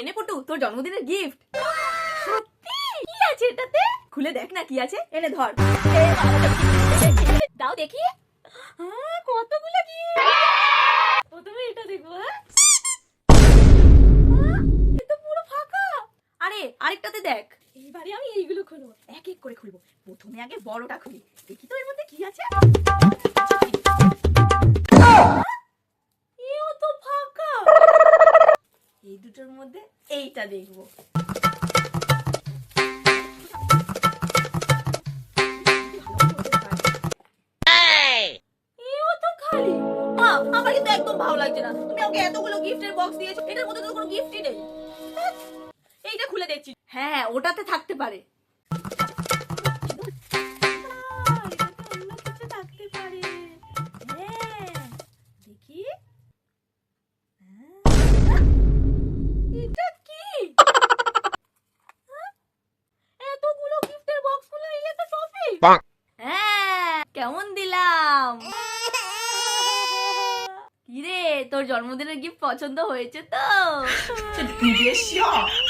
এনে পটু, তোর জন্মদিনের গিফট সত্যি? কি আছে এটাতে? খুলে দেখ না কি আছে। এনে ধর। দাও দেখি। কতগুলো গিফট প্রথমে এটা দেখব হ্যাঁ? ফাঁকা। আরে, আরেকটাতে দেখ। এইবারে আমি এইগুলো খুলবো। এক এক করে খুলবো। প্রথমে আগে বড়টা খুলি। দেখি তো এর মধ্যে কি আছে। এই দুটোর মধ্যে এইটা দেখব। আমার একদম ভালো লাগছে না। তুমি এতগুলো গিফটের বক্স নেই। এইটা খুলে দেখছি। হ্যাঁ হ্যাঁ ওটাতে থাকতে পারে। হ্যাঁ কেমন দিলাম? কিরে তোর জন্মদিনের গিফট পছন্দ হয়েছে তো?